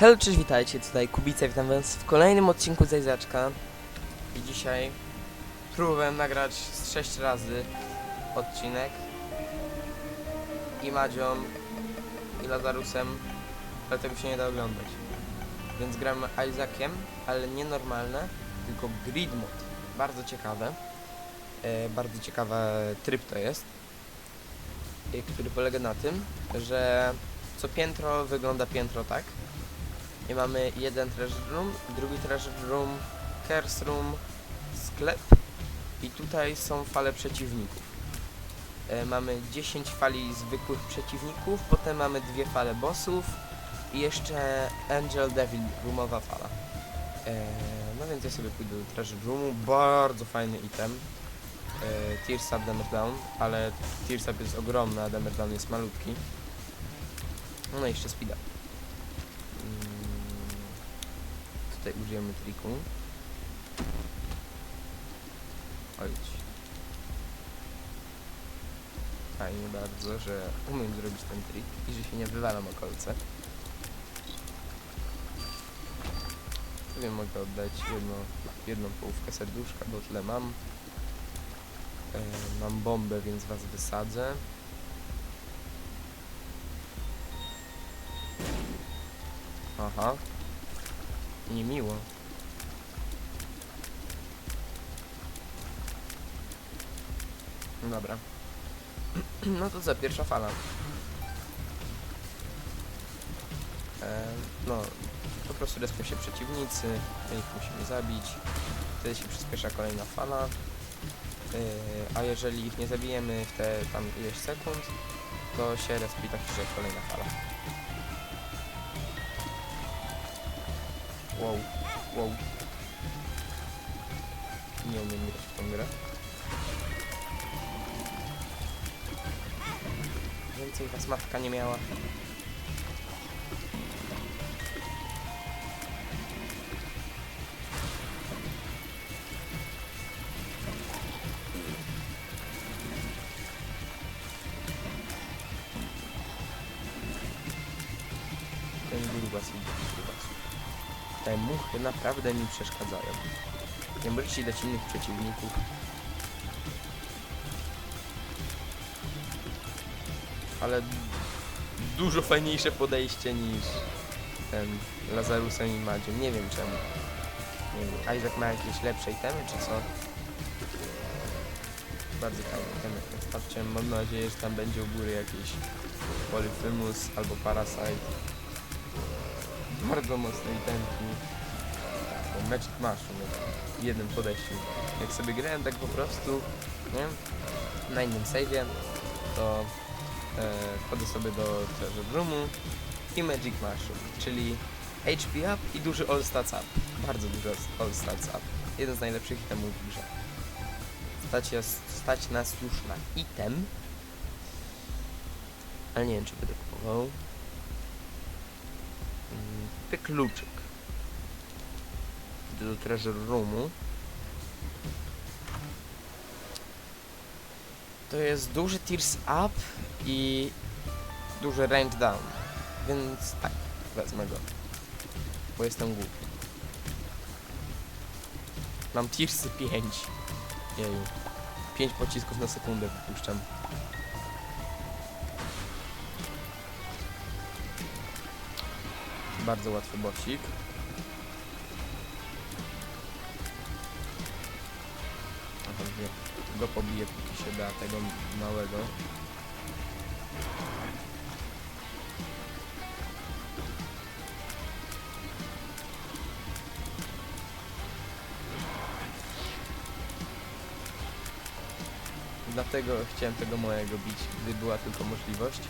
Hello, cześć, witajcie, tutaj Kubica, witam was w kolejnym odcinku Zajzaczka i dzisiaj próbowałem nagrać z 6 razy odcinek i Madzią i Lazarusem, ale tego się nie da oglądać. Więc gramy Isaaciem, ale nie normalne, tylko grid. Bardzo ciekawe. E, bardzo ciekawy tryb to jest, e, który polega na tym, że co piętro wygląda piętro tak, i mamy jeden treasure room, drugi treasure room, curse room, sklep i tutaj są fale przeciwników. E, mamy 10 fali zwykłych przeciwników, potem mamy dwie fale bossów i jeszcze Angel Devil roomowa fala. E, no więc ja sobie pójdę do treasure roomu, bardzo fajny item. E, Tears Up Damage Down, ale Tears Up jest ogromny, a Damage Down jest malutki. No i jeszcze speed up. Tutaj użyjemy triku. Chodź. Fajnie bardzo, że umiem zrobić ten trik i że się nie wywalam o kolce. Mogę oddać jedno, jedną połówkę serduszka, bo tyle mam. E, mam bombę, więc was wysadzę. Aha. Niemiło. Dobra. No to co, pierwsza fala. E, no, po prostu respią się przeciwnicy, ich musimy zabić. Wtedy się przyspiesza kolejna fala. E, a jeżeli ich nie zabijemy w te tam ileś sekund, to się respi tak, że kolejna fala. Wow, wow. Nie umiem grać w tą grę. Więcej was matka nie miała. Muchy naprawdę mi przeszkadzają. Nie możecie dać innych przeciwników. Ale dużo fajniejsze podejście niż ten Lazarusem i Madziem. Nie wiem czemu. Nie wiem. Isaac ma jakieś lepsze itemy, czy co? Bardzo fajne itemy. Patrzcie, mam nadzieję, że tam będzie u góry jakiś Polyphemus albo Parasite. Bardzo mocne itemki. Magic Mushroom w jednym podejściu. Jak sobie grałem tak po prostu, nie? Na innym save'ie, to e, wchodzę sobie do treasure roomu i Magic Mushroom, czyli HP up i duży All Stats up. Bardzo duży All Stats up. Jeden z najlepszych itemów w grze. Stać, stać nas już na item, ale nie wiem czy będę kupował. Mm, Pyk kluczyk. Idę do treasure roomu. To jest duży tears up i duży range down. Więc tak, wezmę go. Bo jestem głupi. Mam tearsy 5. Jeju. 5 pocisków na sekundę wypuszczam. Bardzo łatwy bocik. Aha, nie. Go pobiję póki się da tego małego. Dlatego chciałem tego małego bić, gdy była tylko możliwość.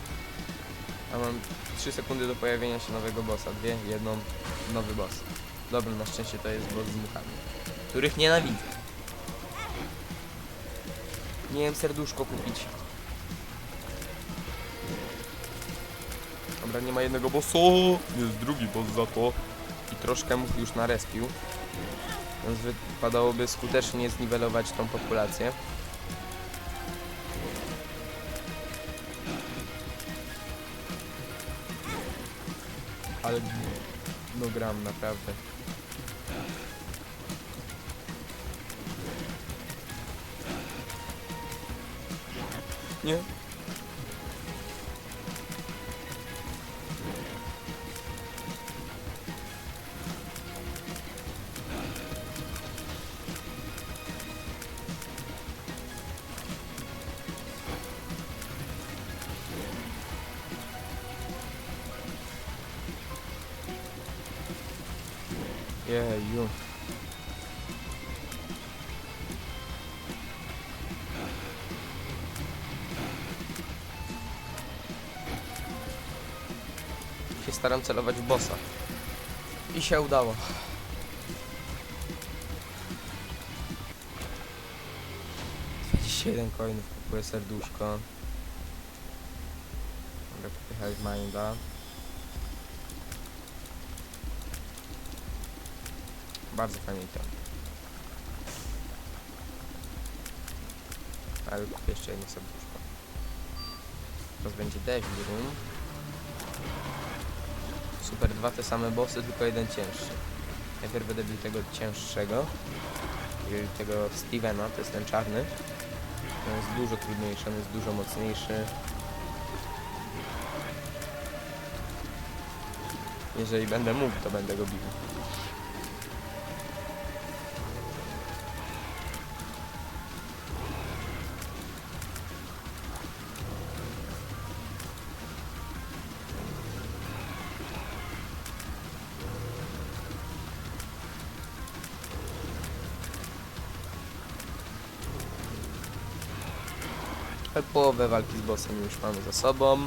A mam 3 sekundy do pojawienia się nowego bossa. Dwie, jedną, nowy boss. Dobra, na szczęście to jest boss z muchami, których nienawidzę. Nie wiem serduszko kupić. Dobra, nie ma jednego bossa. Jest drugi boss za to. I troszkę mu już narespił. Więc wypadałoby skutecznie zniwelować tą populację. Ale nudno gram, naprawdę. Nie? Staram celować w bossa. I się udało. jeden coinów kupuję serduszko. Mogę Hive Minda. Bardzo to. Ale kupię jeszcze jedno serduszko. Teraz będzie Devil Room. Super, dwa te same bossy, tylko jeden cięższy. Najpierw będę bił tego cięższego. Tego Stevena, to jest ten czarny. On jest dużo trudniejszy, on jest dużo mocniejszy. Jeżeli będę mógł, to będę go bił. Połowę walki z bossem już mamy za sobą.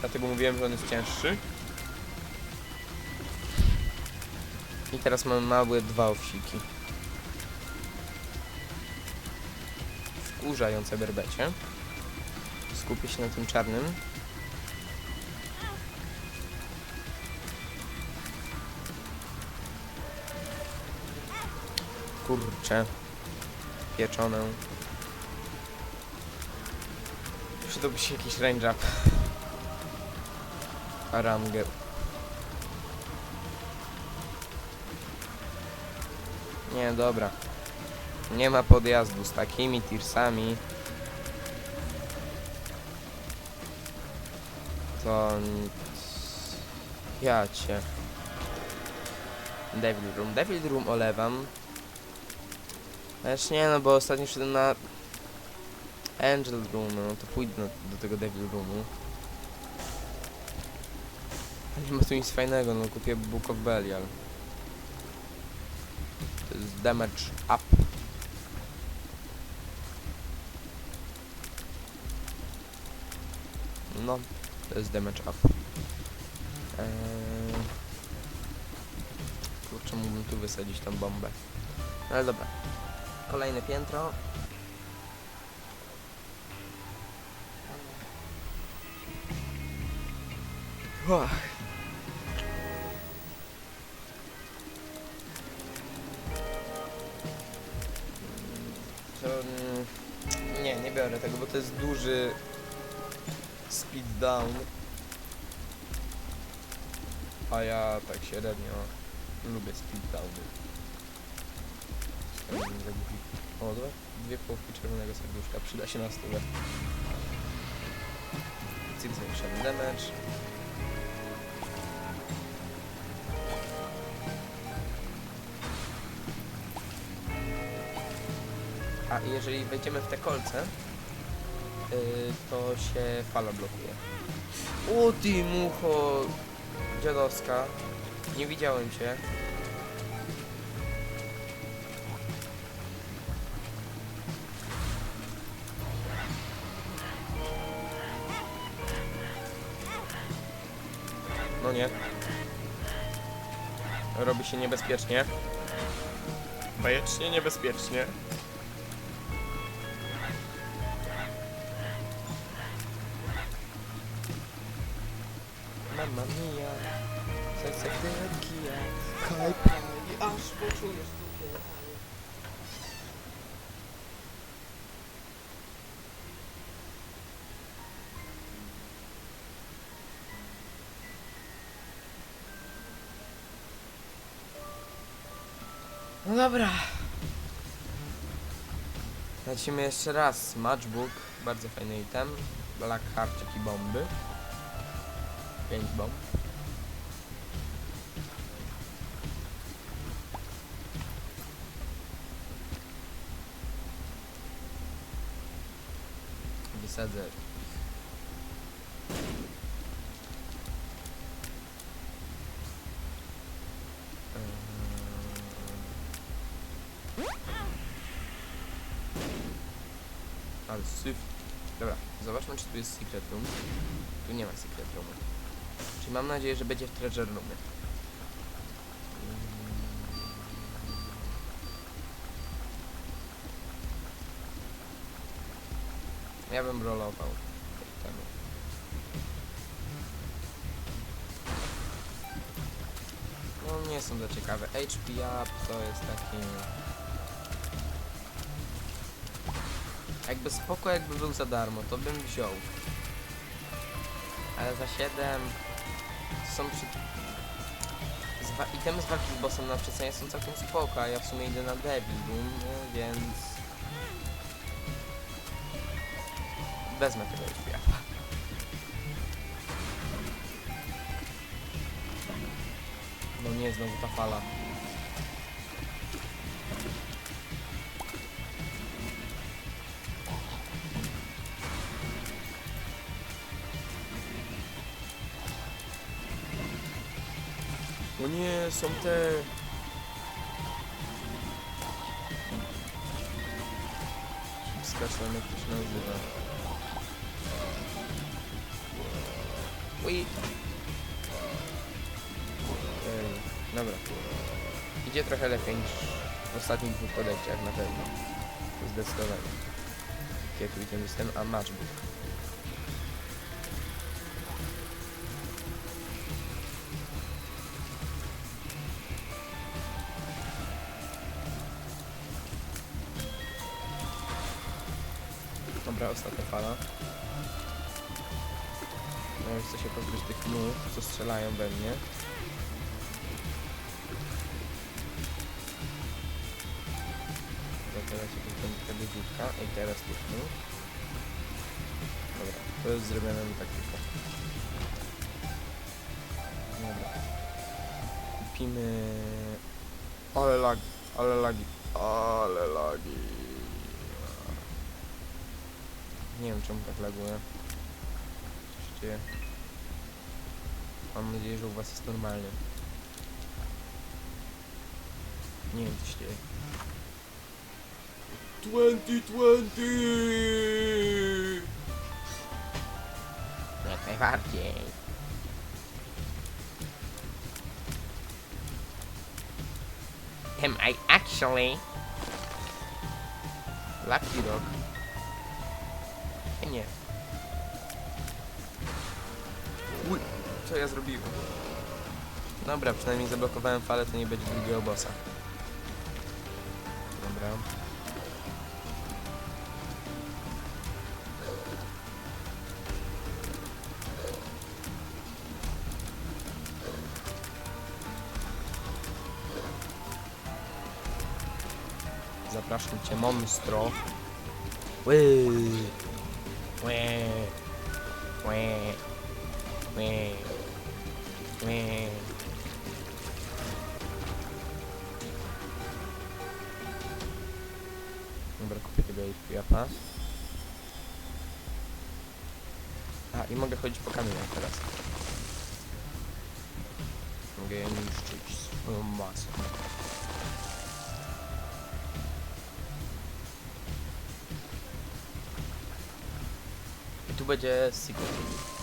Dlatego mówiłem, że on jest cięższy. I teraz mamy małe dwa owsiki. Wkurzające berbecie. Skupię się na tym czarnym. Kurczę. Pieczonę. Przydałby się jakiś range up. Arangę. Nie, dobra. Nie ma podjazdu z takimi tirsami. To. Ja cię. Devil Room. Devil Room olewam. Lecz nie, no bo ostatnio szedłem na Angel Room, no to pójdę na, do tego Devil Roomu. Nie ma tu nic fajnego, no kupię Book of Belial. To jest damage up. No, to jest damage up. Eee... Kurczę, mógłbym tu wysadzić tą bombę. No ale dobra. Kolejne piętro. To, mm, nie, nie biorę tego, bo to jest duży speed down. A ja tak średnio lubię speed downy. O, dwa, dwie połówki czerwonego serduszka, przyda się na stówę. Cyk zwiększony damage. A jeżeli wejdziemy w te kolce, yy, to się fala blokuje. O ty mucho dziadowska. Nie widziałem cię. No nie. Robi się niebezpiecznie. Bajecznie niebezpiecznie. Mamma mia, serce kaj pali, aż poczujesz No dobra. Lecimy jeszcze raz. Matchbook. Bardzo fajny item. Black Harczyk i bomby. 5 bomb. Wysadzę Ale syf. Dobra, zobaczmy czy tu jest secret room. Tu nie ma secret roomu. Czyli mam nadzieję, że będzie w treasure roomie. Ja bym rolował. No nie są za ciekawe. HP up to jest taki... Jakby spoko jakby był za darmo, to bym wziął. Ale za 7 są przy... Zwa... Itemy z walki z bossem na przecenie są całkiem spoko, a ja w sumie idę na nie? więc... Wezmę tego upa. No nie, znowu ta fala. Nie, są te... Skaczłem jak to się nazywa. Ui. Ej, dobra. Idzie trochę lepiej niż w ostatnich dwóch podejściach na pewno. Zdecydowanie. Jakie tu idziemy jestem? A matchbook. Ostatnia fala. No już chcę się pozbyć tych much, co strzelają we mnie. Dobra, teraz się będzie ta wyrzutka. I teraz tych much. Dobra, to jest zrobione mi tak tylko. Dobra. Kupimy... Ale lag, ale lagi, ale lagi. Nie wiem czemu tak laguje. Co się dzieje? Mam nadzieję, że u was jest normalnie. Nie wiem co się dzieje. 2020! Jak najbardziej. Am I actually? Lucky Rock. Nie. Uj, co ja zrobiłem? Dobra, przynajmniej zablokowałem falę, to nie będzie drugiego bossa. Dobra. Zapraszam cię, monstro. Ły. Łe. Łe. Łe. Łe. Dobra, kupię tego HP-a. A, i mogę chodzić po kamieniach teraz. Mogę niszczyć swoją masą. YouTube é 50.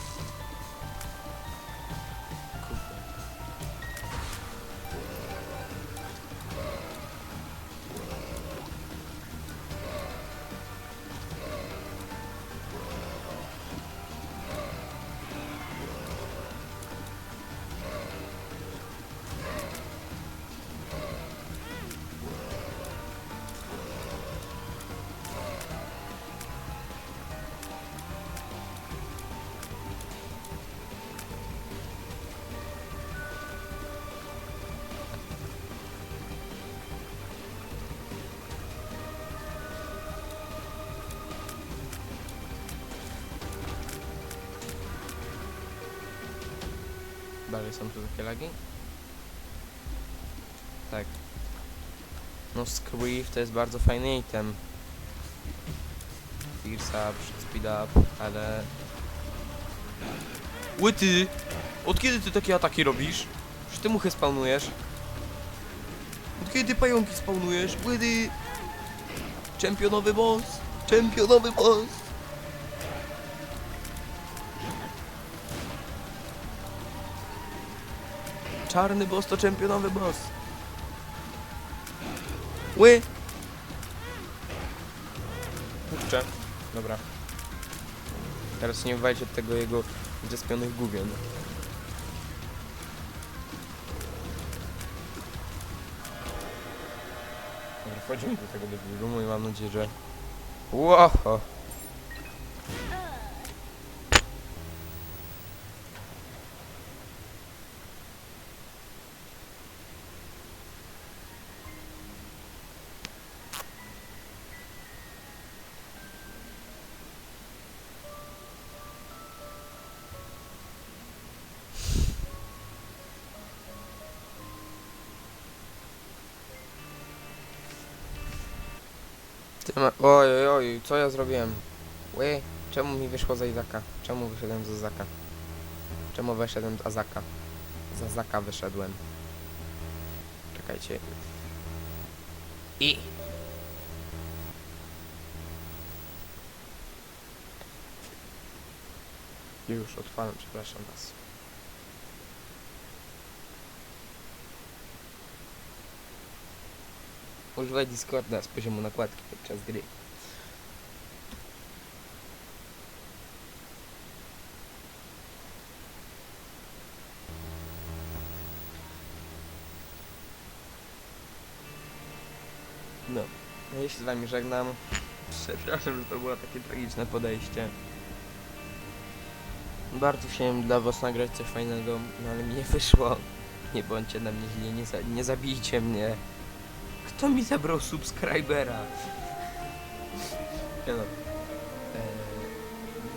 Dalej są tu takie lagi? Tak. No Screef to jest bardzo fajny item. Fears up, speed up, ale... Łyty! Od kiedy ty takie ataki robisz? Czy ty muchy spawnujesz? Od kiedy ty pająki spawnujesz? Łyty! Czempionowy boss! Czempionowy boss! Czarny boss to czempionowy boss. Ły! Kurczę. Dobra. Teraz nie wywajcie od tego jego zespionych gubion. Dobra, wchodzimy do tego debilu i mam nadzieję, że... Wow! Ty ma... Oj, oj, oj, co ja zrobiłem? Ły, czemu mi wyszło z Izaka? Czemu wyszedłem z Azaka? Czemu wyszedłem z Azaka? Z Azaka wyszedłem. Czekajcie. I... Już odpalam, przepraszam was. Używaj Discorda z poziomu nakładki podczas gry. No, no ja się z wami żegnam. Przepraszam, że to było takie tragiczne podejście. Bardzo chciałem dla was nagrać coś fajnego, no ale mi nie wyszło. Nie bądźcie na mnie źli, nie, za nie zabijcie mnie. Kto mi zabrał subskrybera? No.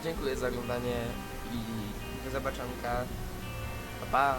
Dziękuję za oglądanie i do zobaczonka. Pa pa.